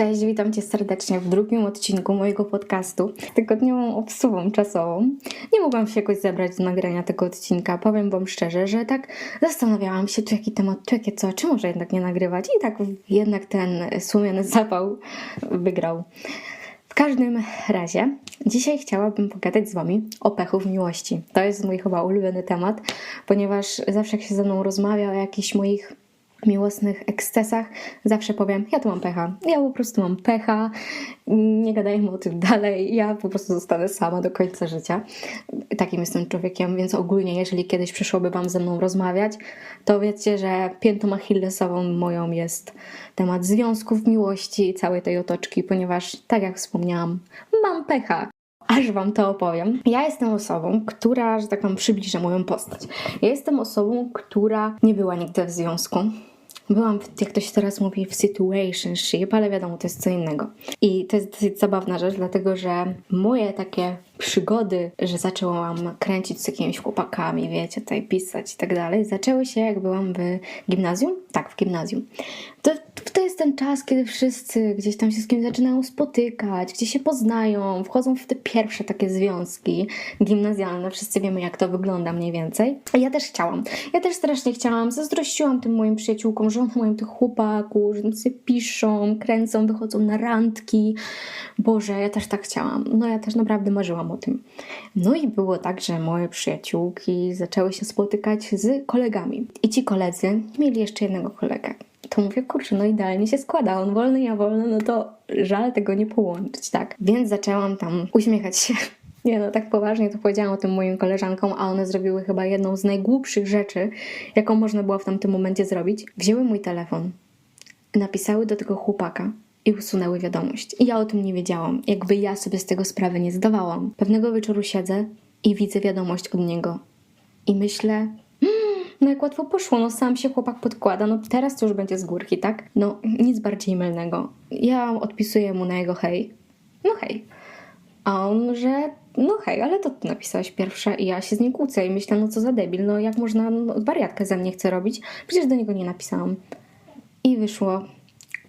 Cześć, witam Cię serdecznie w drugim odcinku mojego podcastu tygodniową obsuwą czasową. Nie mogłam się jakoś zebrać do nagrania tego odcinka. Powiem Wam szczerze, że tak zastanawiałam się, czy jaki temat, czy jakie co, czy może jednak nie nagrywać. I tak jednak ten słomiany zapał wygrał. W każdym razie, dzisiaj chciałabym pogadać z Wami o pechu w miłości. To jest mój chyba ulubiony temat, ponieważ zawsze jak się ze mną rozmawia o jakichś moich miłosnych ekscesach, zawsze powiem, ja tu mam pecha, ja po prostu mam pecha, nie gadajmy o tym dalej, ja po prostu zostanę sama do końca życia. Takim jestem człowiekiem, więc ogólnie, jeżeli kiedyś przyszłoby Wam ze mną rozmawiać, to wiecie, że piętą achillesową moją jest temat związków, miłości i całej tej otoczki, ponieważ, tak jak wspomniałam, mam pecha aż Wam to opowiem. Ja jestem osobą, która, że tak Wam przybliżę moją postać. Ja jestem osobą, która nie była nigdy w związku. Byłam, jak to się teraz mówi, w situationship, ale wiadomo, to jest co innego. I to jest dosyć zabawna rzecz, dlatego że moje takie przygody, że zaczęłam kręcić z jakimiś chłopakami, wiecie, tutaj pisać i tak dalej, zaczęły się jak byłam w gimnazjum. Tak, w gimnazjum. To, to jest ten czas, kiedy wszyscy gdzieś tam się z kimś zaczynają spotykać, gdzie się poznają, wchodzą w te pierwsze takie związki gimnazjalne. Wszyscy wiemy, jak to wygląda mniej więcej. Ja też chciałam. Ja też strasznie chciałam. Zazdrościłam tym moim przyjaciółkom, że one mają tych chłopaków, że sobie piszą, kręcą, wychodzą na randki. Boże, ja też tak chciałam. No ja też naprawdę marzyłam o tym. No i było tak, że moje przyjaciółki zaczęły się spotykać z kolegami. I ci koledzy mieli jeszcze jednego kolegę to mówię, kurczę, no idealnie się składa, on wolny, ja wolny, no to żal tego nie połączyć, tak? Więc zaczęłam tam uśmiechać się. Nie no, tak poważnie to powiedziałam o tym moim koleżankom, a one zrobiły chyba jedną z najgłupszych rzeczy, jaką można było w tamtym momencie zrobić. Wzięły mój telefon, napisały do tego chłopaka i usunęły wiadomość. I ja o tym nie wiedziałam, jakby ja sobie z tego sprawy nie zdawałam. Pewnego wieczoru siedzę i widzę wiadomość od niego. I myślę, no jak łatwo poszło, no sam się chłopak podkłada, no teraz to już będzie z górki, tak? No nic bardziej mylnego. Ja odpisuję mu na jego hej. No hej. A on, że no hej, ale to ty napisałeś pierwsza i ja się z nim kłócę i myślę, no co za debil, no jak można, no, wariatkę ze mnie chce robić, przecież do niego nie napisałam. I wyszło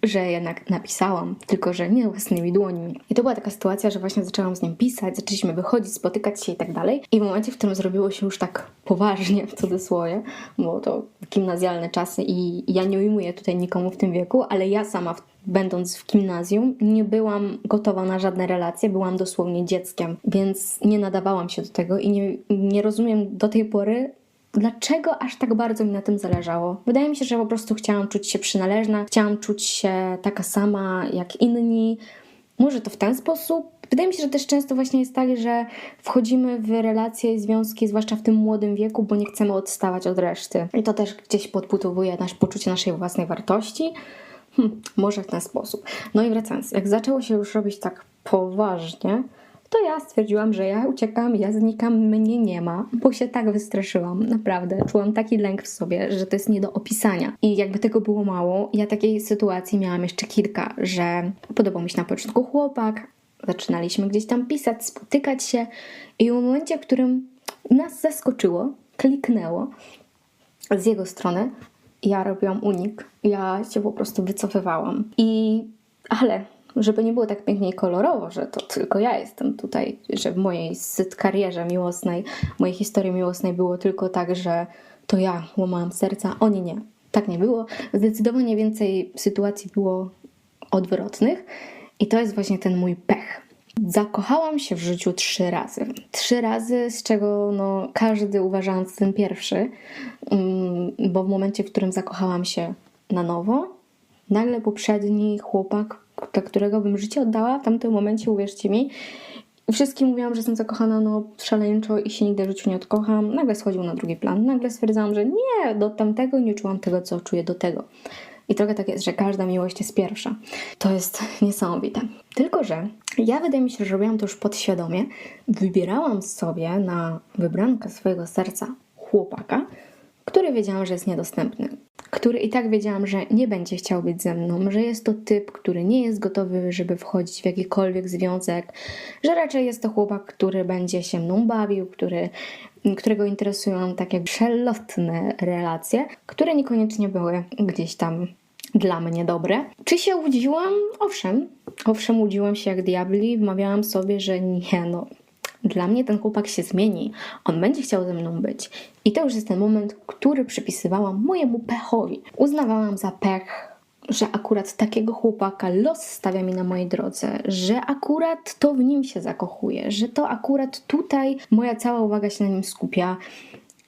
że jednak napisałam, tylko że nie własnymi dłońmi. I to była taka sytuacja, że właśnie zaczęłam z nim pisać, zaczęliśmy wychodzić, spotykać się i tak dalej. I w momencie, w którym zrobiło się już tak poważnie, w cudzysłowie, bo to gimnazjalne czasy i ja nie ujmuję tutaj nikomu w tym wieku, ale ja sama w będąc w gimnazjum, nie byłam gotowa na żadne relacje, byłam dosłownie dzieckiem, więc nie nadawałam się do tego i nie, nie rozumiem do tej pory, dlaczego aż tak bardzo mi na tym zależało. Wydaje mi się, że po prostu chciałam czuć się przynależna, chciałam czuć się taka sama jak inni. Może to w ten sposób. Wydaje mi się, że też często właśnie jest tak, że wchodzimy w relacje i związki, zwłaszcza w tym młodym wieku, bo nie chcemy odstawać od reszty. I to też gdzieś podbudowuje nasze poczucie naszej własnej wartości. Hm, może w ten sposób. No i wracając, jak zaczęło się już robić tak poważnie, to ja stwierdziłam, że ja uciekam, ja znikam, mnie nie ma, bo się tak wystraszyłam, naprawdę. Czułam taki lęk w sobie, że to jest nie do opisania. I jakby tego było mało, ja takiej sytuacji miałam jeszcze kilka, że podobał mi się na początku chłopak, zaczynaliśmy gdzieś tam pisać, spotykać się i w momencie, w którym nas zaskoczyło, kliknęło z jego strony, ja robiłam unik. Ja się po prostu wycofywałam. I ale żeby nie było tak pięknie i kolorowo, że to tylko ja jestem tutaj, że w mojej karierze miłosnej, mojej historii miłosnej było tylko tak, że to ja łamałam serca, oni nie. Tak nie było. Zdecydowanie więcej sytuacji było odwrotnych i to jest właśnie ten mój pech. Zakochałam się w życiu trzy razy. Trzy razy, z czego no, każdy uważając ten pierwszy, mm, bo w momencie, w którym zakochałam się na nowo, nagle poprzedni chłopak dla którego bym życie oddała w tamtym momencie, uwierzcie mi. Wszystkim mówiłam, że jestem zakochana no, szaleńczo i się nigdy w życiu nie odkocham. Nagle schodził na drugi plan. Nagle stwierdzałam, że nie, do tamtego nie czułam tego, co czuję do tego. I trochę tak jest, że każda miłość jest pierwsza. To jest niesamowite. Tylko, że ja wydaje mi się, że robiłam to już podświadomie. Wybierałam sobie na wybrankę swojego serca chłopaka, który wiedziałam, że jest niedostępny który i tak wiedziałam, że nie będzie chciał być ze mną, że jest to typ, który nie jest gotowy, żeby wchodzić w jakikolwiek związek, że raczej jest to chłopak, który będzie się mną bawił, który, którego interesują takie przelotne relacje, które niekoniecznie były gdzieś tam dla mnie dobre. Czy się łudziłam? Owszem. Owszem, łudziłam się jak diabli, wmawiałam sobie, że nie no, dla mnie ten chłopak się zmieni, on będzie chciał ze mną być. I to już jest ten moment, który przypisywałam mojemu pechowi. Uznawałam za pech, że akurat takiego chłopaka los stawia mi na mojej drodze, że akurat to w nim się zakochuje, że to akurat tutaj moja cała uwaga się na nim skupia.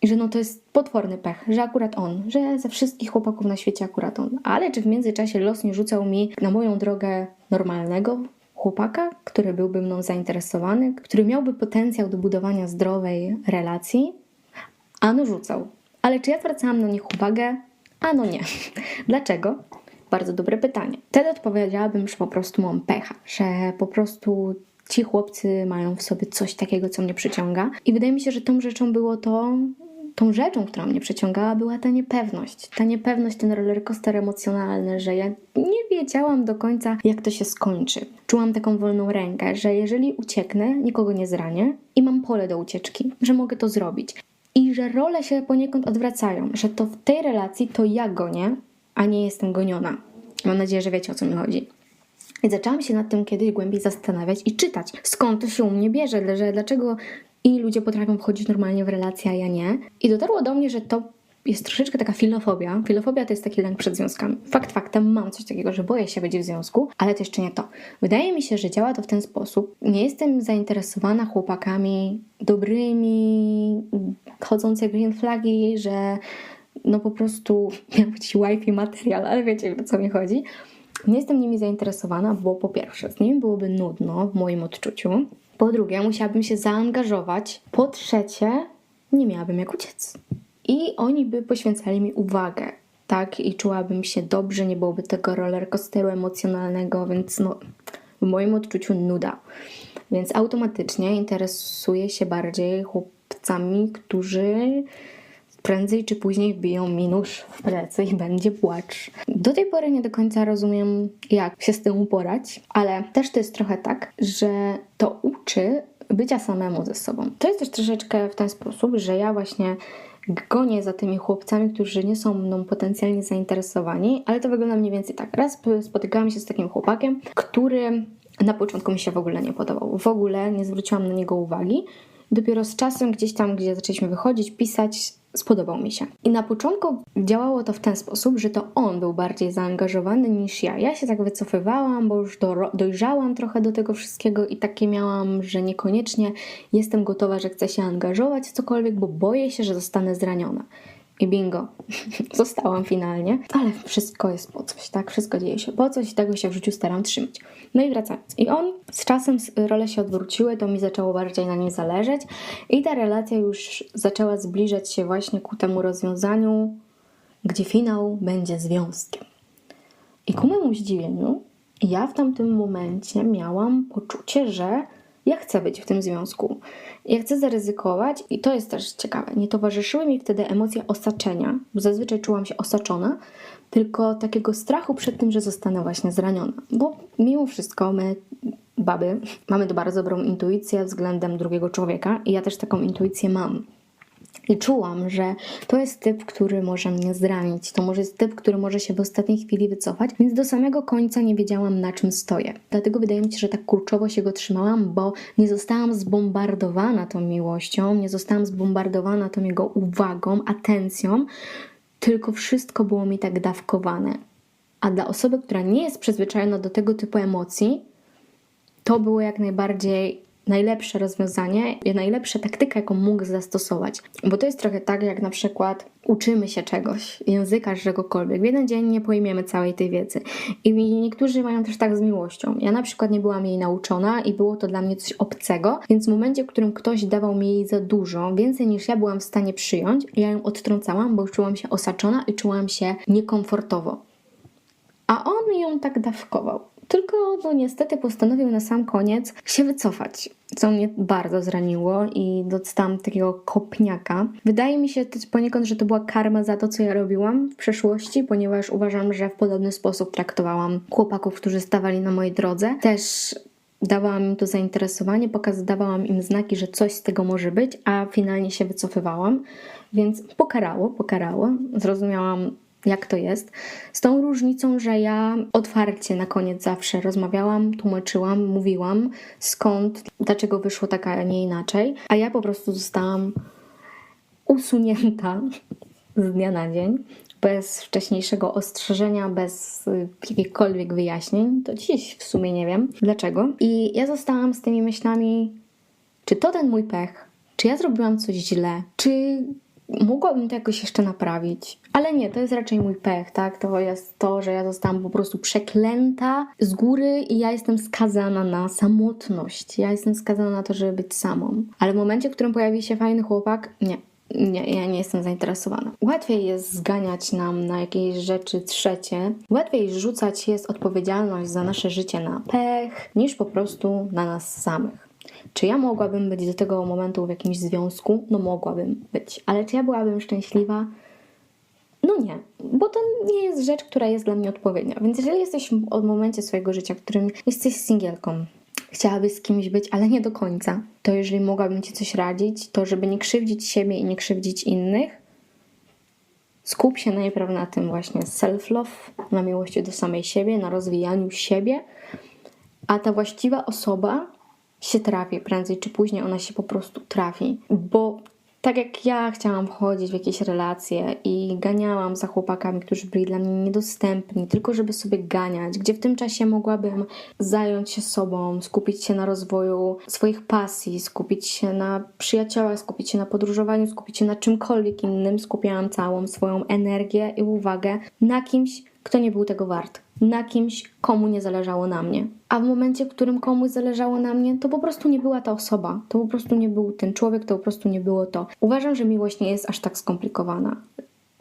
I że no to jest potworny pech, że akurat on, że ze wszystkich chłopaków na świecie akurat on. Ale czy w międzyczasie los nie rzucał mi na moją drogę normalnego chłopaka, który byłby mną zainteresowany, który miałby potencjał do budowania zdrowej relacji? Ano rzucał. Ale czy ja zwracałam na nich uwagę? Ano nie. Dlaczego? Bardzo dobre pytanie. Wtedy odpowiedziałabym, że po prostu mam pecha, że po prostu ci chłopcy mają w sobie coś takiego, co mnie przyciąga. I wydaje mi się, że tą rzeczą było to, tą rzeczą, która mnie przyciągała, była ta niepewność. Ta niepewność, ten rollercoaster emocjonalny, że ja nie wiedziałam do końca, jak to się skończy. Czułam taką wolną rękę, że jeżeli ucieknę, nikogo nie zranię i mam pole do ucieczki, że mogę to zrobić. I że role się poniekąd odwracają, że to w tej relacji to ja gonię, a nie jestem goniona. Mam nadzieję, że wiecie o co mi chodzi. I zaczęłam się nad tym kiedyś głębiej zastanawiać i czytać, skąd to się u mnie bierze, że dlaczego inni ludzie potrafią wchodzić normalnie w relacje, a ja nie. I dotarło do mnie, że to jest troszeczkę taka filofobia. Filofobia to jest taki lęk przed związkami. Fakt faktem mam coś takiego, że boję się być w związku, ale to jeszcze nie to. Wydaje mi się, że działa to w ten sposób. Nie jestem zainteresowana chłopakami dobrymi, chodzące green flagi, że no po prostu miał być wifi materiał, ale wiecie o co mi chodzi. Nie jestem nimi zainteresowana, bo po pierwsze, z nimi byłoby nudno w moim odczuciu. Po drugie, musiałabym się zaangażować. Po trzecie, nie miałabym jak uciec. I oni by poświęcali mi uwagę, tak? I czułabym się dobrze, nie byłoby tego rollercoasteru emocjonalnego, więc no, w moim odczuciu nuda. Więc automatycznie interesuję się bardziej chłopcami, którzy prędzej czy później wbiją mi nóż w plecy i będzie płacz. Do tej pory nie do końca rozumiem, jak się z tym uporać, ale też to jest trochę tak, że to uczy bycia samemu ze sobą. To jest też troszeczkę w ten sposób, że ja właśnie gonię za tymi chłopcami, którzy nie są mną potencjalnie zainteresowani, ale to wygląda mniej więcej tak. Raz spotykałam się z takim chłopakiem, który na początku mi się w ogóle nie podobał. W ogóle nie zwróciłam na niego uwagi. Dopiero z czasem, gdzieś tam, gdzie zaczęliśmy wychodzić, pisać, spodobał mi się. I na początku działało to w ten sposób, że to on był bardziej zaangażowany niż ja. Ja się tak wycofywałam, bo już do, dojrzałam trochę do tego wszystkiego i takie miałam, że niekoniecznie jestem gotowa, że chcę się angażować w cokolwiek, bo boję się, że zostanę zraniona. I bingo, zostałam finalnie, ale wszystko jest po coś, tak? Wszystko dzieje się po coś i tego się w życiu staram trzymać. No i wracając. I on z czasem role się odwróciły, to mi zaczęło bardziej na nim zależeć i ta relacja już zaczęła zbliżać się właśnie ku temu rozwiązaniu, gdzie finał będzie związkiem. I ku memu zdziwieniu, ja w tamtym momencie miałam poczucie, że ja chcę być w tym związku. Ja chcę zaryzykować i to jest też ciekawe. Nie towarzyszyły mi wtedy emocje osaczenia, bo zazwyczaj czułam się osaczona, tylko takiego strachu przed tym, że zostanę właśnie zraniona. Bo mimo wszystko my, baby, mamy bardzo dobrą intuicję względem drugiego człowieka i ja też taką intuicję mam. I czułam, że to jest typ, który może mnie zranić, to może jest typ, który może się w ostatniej chwili wycofać, więc do samego końca nie wiedziałam, na czym stoję. Dlatego wydaje mi się, że tak kurczowo się go trzymałam, bo nie zostałam zbombardowana tą miłością, nie zostałam zbombardowana tą jego uwagą, atencją, tylko wszystko było mi tak dawkowane. A dla osoby, która nie jest przyzwyczajona do tego typu emocji, to było jak najbardziej najlepsze rozwiązanie, najlepsza taktyka, jaką mógł zastosować. Bo to jest trochę tak, jak na przykład uczymy się czegoś, języka, czegokolwiek. W jeden dzień nie pojmiemy całej tej wiedzy. I niektórzy mają też tak z miłością. Ja na przykład nie byłam jej nauczona i było to dla mnie coś obcego, więc w momencie, w którym ktoś dawał mi jej za dużo, więcej niż ja byłam w stanie przyjąć, ja ją odtrącałam, bo czułam się osaczona i czułam się niekomfortowo. A on mi ją tak dawkował. Tylko no niestety postanowił na sam koniec się wycofać, co mnie bardzo zraniło i dostałam takiego kopniaka. Wydaje mi się poniekąd, że to była karma za to, co ja robiłam w przeszłości, ponieważ uważam, że w podobny sposób traktowałam chłopaków, którzy stawali na mojej drodze. Też dawałam im to zainteresowanie, pokazywałam im znaki, że coś z tego może być, a finalnie się wycofywałam. Więc pokarało, pokarało. Zrozumiałam jak to jest. Z tą różnicą, że ja otwarcie na koniec zawsze rozmawiałam, tłumaczyłam, mówiłam skąd, dlaczego wyszło tak, a nie inaczej, a ja po prostu zostałam usunięta z dnia na dzień, bez wcześniejszego ostrzeżenia, bez y, jakichkolwiek wyjaśnień. To dziś w sumie nie wiem dlaczego. I ja zostałam z tymi myślami, czy to ten mój pech, czy ja zrobiłam coś źle, czy mogłabym to jakoś jeszcze naprawić. Ale nie, to jest raczej mój pech, tak? To jest to, że ja zostałam po prostu przeklęta z góry i ja jestem skazana na samotność. Ja jestem skazana na to, żeby być samą. Ale w momencie, w którym pojawi się fajny chłopak, nie. Nie, ja nie jestem zainteresowana. Łatwiej jest zganiać nam na jakieś rzeczy trzecie, łatwiej rzucać jest odpowiedzialność za nasze życie na pech, niż po prostu na nas samych. Czy ja mogłabym być do tego momentu w jakimś związku? No mogłabym być. Ale czy ja byłabym szczęśliwa? No nie, bo to nie jest rzecz, która jest dla mnie odpowiednia. Więc jeżeli jesteś w momencie swojego życia, w którym jesteś singielką, chciałabyś z kimś być, ale nie do końca, to jeżeli mogłabym Ci coś radzić, to żeby nie krzywdzić siebie i nie krzywdzić innych, skup się najpierw na tym właśnie self-love, na miłości do samej siebie, na rozwijaniu siebie, a ta właściwa osoba się trafi, prędzej czy później ona się po prostu trafi, bo tak jak ja chciałam wchodzić w jakieś relacje i ganiałam za chłopakami, którzy byli dla mnie niedostępni, tylko żeby sobie ganiać, gdzie w tym czasie mogłabym zająć się sobą, skupić się na rozwoju swoich pasji, skupić się na przyjaciołach, skupić się na podróżowaniu, skupić się na czymkolwiek innym, skupiałam całą swoją energię i uwagę na kimś, kto nie był tego wart. Na kimś, komu nie zależało na mnie. A w momencie, w którym komuś zależało na mnie, to po prostu nie była ta osoba. To po prostu nie był ten człowiek, to po prostu nie było to. Uważam, że miłość nie jest aż tak skomplikowana.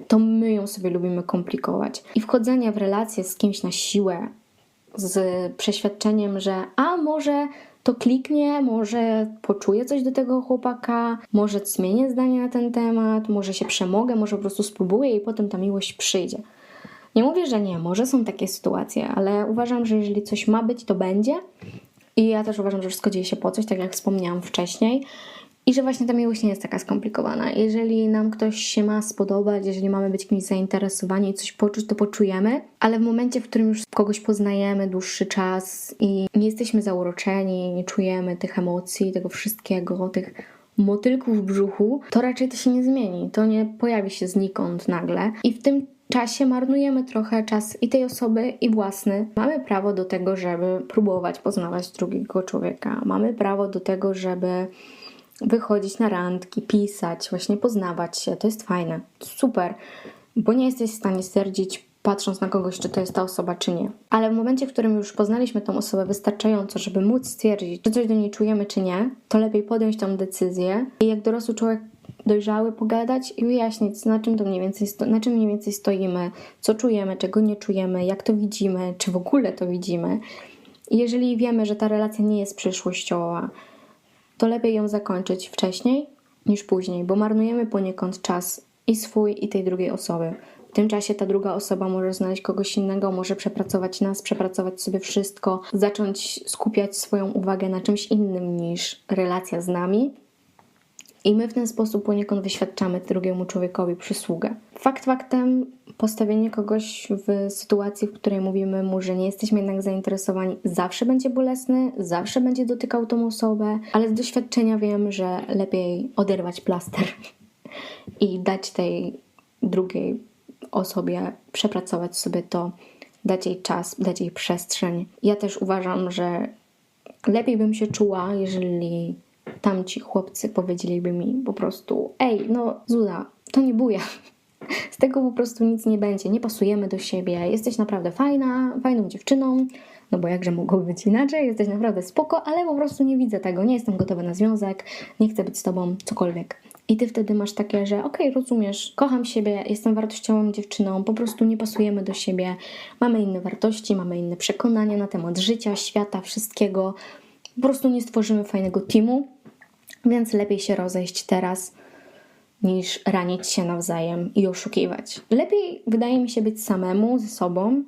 To my ją sobie lubimy komplikować. I wchodzenie w relacje z kimś na siłę, z przeświadczeniem, że a może to kliknie, może poczuję coś do tego chłopaka, może zmienię zdanie na ten temat, może się przemogę, może po prostu spróbuję i potem ta miłość przyjdzie. Nie mówię, że nie, może są takie sytuacje, ale uważam, że jeżeli coś ma być, to będzie. I ja też uważam, że wszystko dzieje się po coś, tak jak wspomniałam wcześniej. I że właśnie ta miłość nie jest taka skomplikowana. Jeżeli nam ktoś się ma spodobać, jeżeli mamy być kimś zainteresowani i coś poczuć, to poczujemy, ale w momencie, w którym już kogoś poznajemy dłuższy czas i nie jesteśmy zauroczeni, nie czujemy tych emocji, tego wszystkiego, tych motylków w brzuchu, to raczej to się nie zmieni. To nie pojawi się znikąd nagle. I w tym czasie marnujemy trochę czas i tej osoby, i własny. Mamy prawo do tego, żeby próbować poznawać drugiego człowieka. Mamy prawo do tego, żeby wychodzić na randki, pisać, właśnie poznawać się. To jest fajne, super, bo nie jesteś w stanie stwierdzić, patrząc na kogoś, czy to jest ta osoba, czy nie. Ale w momencie, w którym już poznaliśmy tą osobę wystarczająco, żeby móc stwierdzić, czy coś do niej czujemy, czy nie, to lepiej podjąć tą decyzję i jak dorosły człowiek dojrzały pogadać i wyjaśnić, na czym to mniej więcej, na czym mniej więcej stoimy, co czujemy, czego nie czujemy, jak to widzimy, czy w ogóle to widzimy. I jeżeli wiemy, że ta relacja nie jest przyszłościowa, to lepiej ją zakończyć wcześniej niż później, bo marnujemy poniekąd czas i swój, i tej drugiej osoby. W tym czasie ta druga osoba może znaleźć kogoś innego, może przepracować nas, przepracować sobie wszystko, zacząć skupiać swoją uwagę na czymś innym niż relacja z nami. I my w ten sposób poniekąd wyświadczamy drugiemu człowiekowi przysługę. Fakt faktem, postawienie kogoś w sytuacji, w której mówimy mu, że nie jesteśmy jednak zainteresowani, zawsze będzie bolesny, zawsze będzie dotykał tą osobę, ale z doświadczenia wiem, że lepiej oderwać plaster i dać tej drugiej osobie przepracować sobie to, dać jej czas, dać jej przestrzeń. Ja też uważam, że lepiej bym się czuła, jeżeli tamci chłopcy powiedzieliby mi po prostu: Ej, no Zuza, to nie buja. Z tego po prostu nic nie będzie, nie pasujemy do siebie, jesteś naprawdę fajna, fajną dziewczyną, no bo jakże mogło być inaczej, jesteś naprawdę spoko, ale po prostu nie widzę tego, nie jestem gotowa na związek, nie chcę być z tobą, cokolwiek. I ty wtedy masz takie, że okej, okay, rozumiesz, kocham siebie, jestem wartościową dziewczyną, po prostu nie pasujemy do siebie, mamy inne wartości, mamy inne przekonania na temat życia, świata, wszystkiego. Po prostu nie stworzymy fajnego teamu, więc lepiej się rozejść teraz niż ranić się nawzajem i oszukiwać. Lepiej wydaje mi się być samemu ze sobą,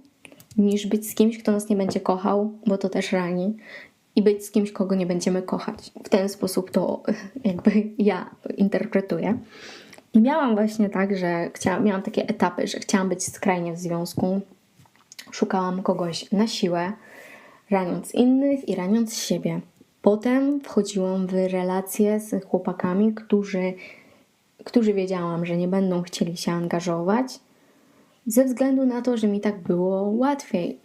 niż być z kimś, kto nas nie będzie kochał, bo to też rani, i być z kimś, kogo nie będziemy kochać. W ten sposób to jakby ja interpretuję. I miałam właśnie tak, że chciałam, miałam takie etapy, że chciałam być skrajnie w związku. Szukałam kogoś na siłę, raniąc innych i raniąc siebie. Potem wchodziłam w relacje z chłopakami, którzy, którzy wiedziałam, że nie będą chcieli się angażować, ze względu na to, że mi tak było łatwiej.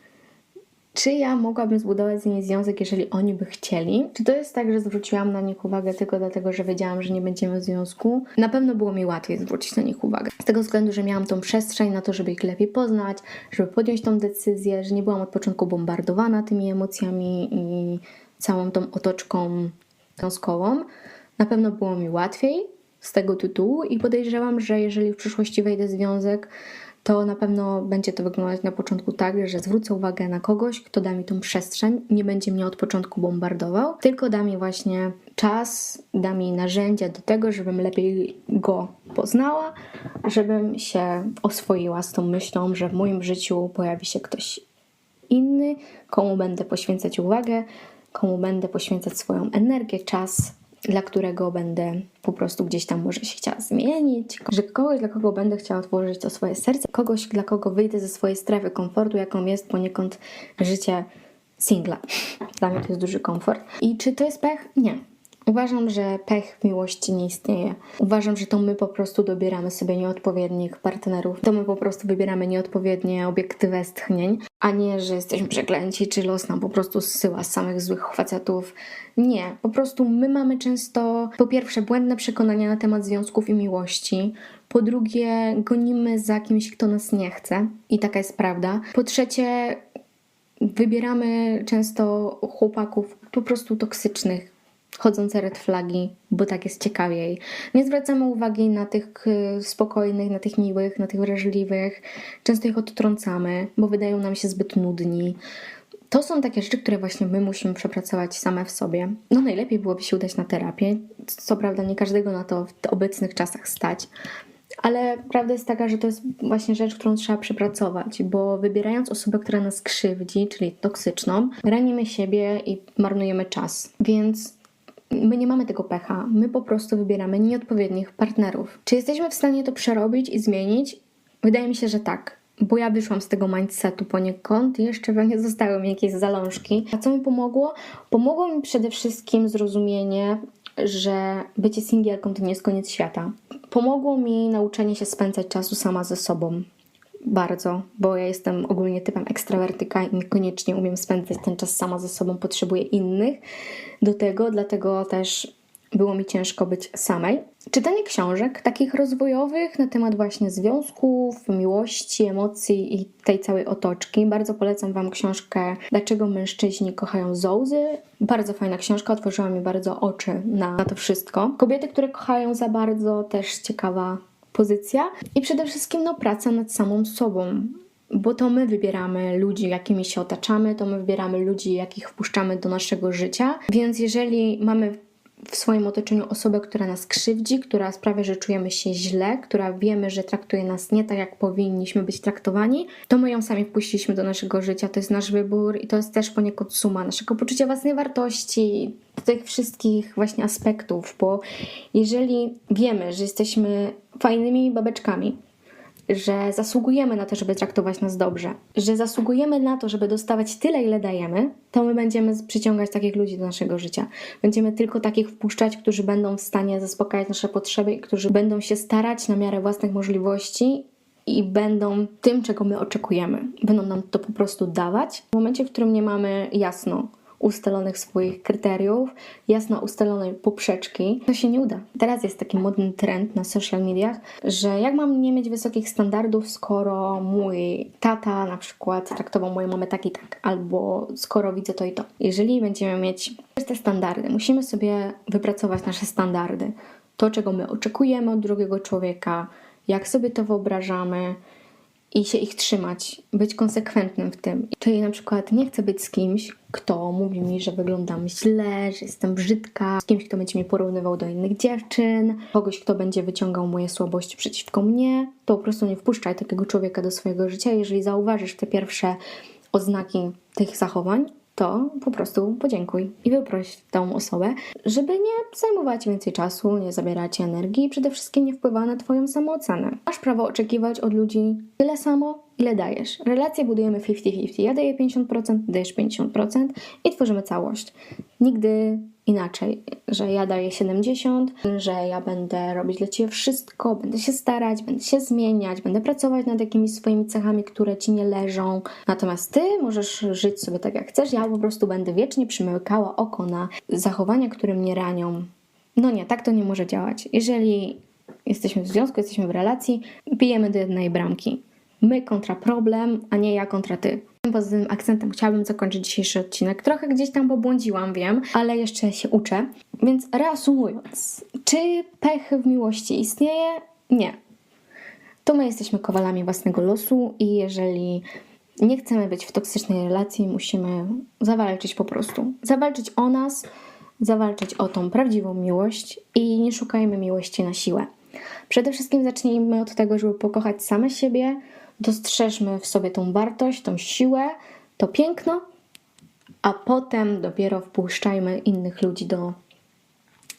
Czy ja mogłabym zbudować z nimi związek, jeżeli oni by chcieli? Czy to jest tak, że zwróciłam na nich uwagę tylko dlatego, że wiedziałam, że nie będziemy w związku? Na pewno było mi łatwiej zwrócić na nich uwagę. Z tego względu, że miałam tą przestrzeń na to, żeby ich lepiej poznać, żeby podjąć tą decyzję, że nie byłam od początku bombardowana tymi emocjami i całą tą otoczką związkową. Na pewno było mi łatwiej z tego tytułu i podejrzewam, że jeżeli w przyszłości wejdę w związek, to na pewno będzie to wyglądać na początku tak, że zwrócę uwagę na kogoś, kto da mi tą przestrzeń, nie będzie mnie od początku bombardował, tylko da mi właśnie czas, da mi narzędzia do tego, żebym lepiej go poznała, żebym się oswoiła z tą myślą, że w moim życiu pojawi się ktoś inny, komu będę poświęcać uwagę, komu będę poświęcać swoją energię, czas, dla którego będę po prostu gdzieś tam może się chciała zmienić, że kogoś, dla kogo będę chciała otworzyć to swoje serce, kogoś, dla kogo wyjdę ze swojej strefy komfortu, jaką jest poniekąd życie singla. Dla mnie to jest duży komfort. I czy to jest pech? Nie. Uważam, że pech w miłości nie istnieje. Uważam, że to my po prostu dobieramy sobie nieodpowiednich partnerów. To my po prostu wybieramy nieodpowiednie obiekty westchnień, a nie, że jesteśmy przeklęci, czy los nam po prostu zsyła samych złych facetów. Nie, po prostu my mamy często po pierwsze błędne przekonania na temat związków i miłości. Po drugie, gonimy za kimś, kto nas nie chce, i taka jest prawda. Po trzecie, wybieramy często chłopaków po prostu toksycznych, chodzące red flagi, bo tak jest ciekawiej. Nie zwracamy uwagi na tych y, spokojnych, na tych miłych, na tych wrażliwych. Często ich odtrącamy, bo wydają nam się zbyt nudni. To są takie rzeczy, które właśnie my musimy przepracować same w sobie. No najlepiej byłoby się udać na terapię. Co prawda nie każdego na to w obecnych czasach stać, ale prawda jest taka, że to jest właśnie rzecz, którą trzeba przepracować, bo wybierając osobę, która nas krzywdzi, czyli toksyczną, ranimy siebie i marnujemy czas. Więc my nie mamy tego pecha, my po prostu wybieramy nieodpowiednich partnerów. Czy jesteśmy w stanie to przerobić i zmienić? Wydaje mi się, że tak. Bo ja wyszłam z tego mindsetu poniekąd i jeszcze we mnie zostały mi jakieś zalążki. A co mi pomogło? Pomogło mi przede wszystkim zrozumienie, że bycie singielką to nie jest koniec świata. Pomogło mi nauczenie się spędzać czasu sama ze sobą. Bardzo, bo ja jestem ogólnie typem ekstrawertyka i niekoniecznie umiem spędzać ten czas sama ze sobą, potrzebuję innych do tego, dlatego też było mi ciężko być samej. Czytanie książek takich rozwojowych na temat właśnie związków, miłości, emocji i tej całej otoczki. Bardzo polecam Wam książkę Dlaczego mężczyźni kochają zołzy. Bardzo fajna książka, otworzyła mi bardzo oczy na, na to wszystko. Kobiety, które kochają za bardzo, też ciekawa pozycja. I przede wszystkim no, praca nad samą sobą bo to my wybieramy ludzi, jakimi się otaczamy, to my wybieramy ludzi, jakich wpuszczamy do naszego życia. Więc jeżeli mamy w swoim otoczeniu osobę, która nas krzywdzi, która sprawia, że czujemy się źle, która wiemy, że traktuje nas nie tak, jak powinniśmy być traktowani, to my ją sami wpuściliśmy do naszego życia. To jest nasz wybór i to jest też poniekąd suma naszego poczucia własnej wartości, tych wszystkich właśnie aspektów, bo jeżeli wiemy, że jesteśmy fajnymi babeczkami, że zasługujemy na to, żeby traktować nas dobrze, że zasługujemy na to, żeby dostawać tyle, ile dajemy, to my będziemy przyciągać takich ludzi do naszego życia. Będziemy tylko takich wpuszczać, którzy będą w stanie zaspokajać nasze potrzeby którzy będą się starać na miarę własnych możliwości i będą tym, czego my oczekujemy. Będą nam to po prostu dawać. W momencie, w którym nie mamy jasno ustalonych swoich kryteriów, jasno ustalonej poprzeczki, to się nie uda. Teraz jest taki modny trend na social mediach, że jak mam nie mieć wysokich standardów, skoro mój tata na przykład traktował moją mamę tak i tak, albo skoro widzę to i to. Jeżeli będziemy mieć te standardy, musimy sobie wypracować nasze standardy. To, czego my oczekujemy od drugiego człowieka, jak sobie to wyobrażamy, i się ich trzymać, być konsekwentnym w tym. Czyli na przykład nie chcę być z kimś, kto mówi mi, że wyglądam źle, że jestem brzydka, z kimś, kto będzie mnie porównywał do innych dziewczyn, kogoś, kto będzie wyciągał moje słabości przeciwko mnie, to po prostu nie wpuszczaj takiego człowieka do swojego życia. Jeżeli zauważysz te pierwsze oznaki tych zachowań, to po prostu podziękuj i wyproś tą osobę, żeby nie zajmowała ci więcej czasu, nie zabierała ci energii i przede wszystkim nie wpływała na twoją samoocenę. Masz prawo oczekiwać od ludzi tyle samo, ile dajesz. Relacje budujemy 50-50. Ja daję 50%, dajesz 50% i tworzymy całość. Nigdy inaczej, że ja daję 70, że ja będę robić dla ciebie wszystko, będę się starać, będę się zmieniać, będę pracować nad jakimiś swoimi cechami, które ci nie leżą. Natomiast ty możesz żyć sobie tak jak chcesz, ja po prostu będę wiecznie przymykała oko na zachowania, które mnie ranią. No nie, tak to nie może działać. Jeżeli jesteśmy w związku, jesteśmy w relacji, bijemy do jednej bramki. My kontra problem, a nie ja kontra ty. Tym pozytywnym akcentem chciałabym zakończyć dzisiejszy odcinek. Trochę gdzieś tam pobłądziłam, wiem, ale jeszcze się uczę. Więc reasumując, czy pech w miłości istnieje? Nie. To my jesteśmy kowalami własnego losu i jeżeli nie chcemy być w toksycznej relacji, musimy zawalczyć po prostu. Zawalczyć o nas, zawalczyć o tą prawdziwą miłość i nie szukajmy miłości na siłę. Przede wszystkim zacznijmy od tego, żeby pokochać same siebie, dostrzeżmy w sobie tą wartość, tą siłę, to piękno, a potem dopiero wpuszczajmy innych ludzi do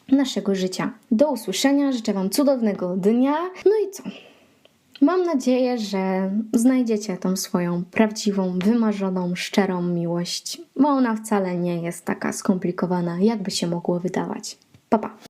naszego życia. Do usłyszenia, życzę Wam cudownego dnia. No i co? Mam nadzieję, że znajdziecie tą swoją prawdziwą, wymarzoną, szczerą miłość, bo ona wcale nie jest taka skomplikowana, jakby się mogło wydawać. Pa, pa.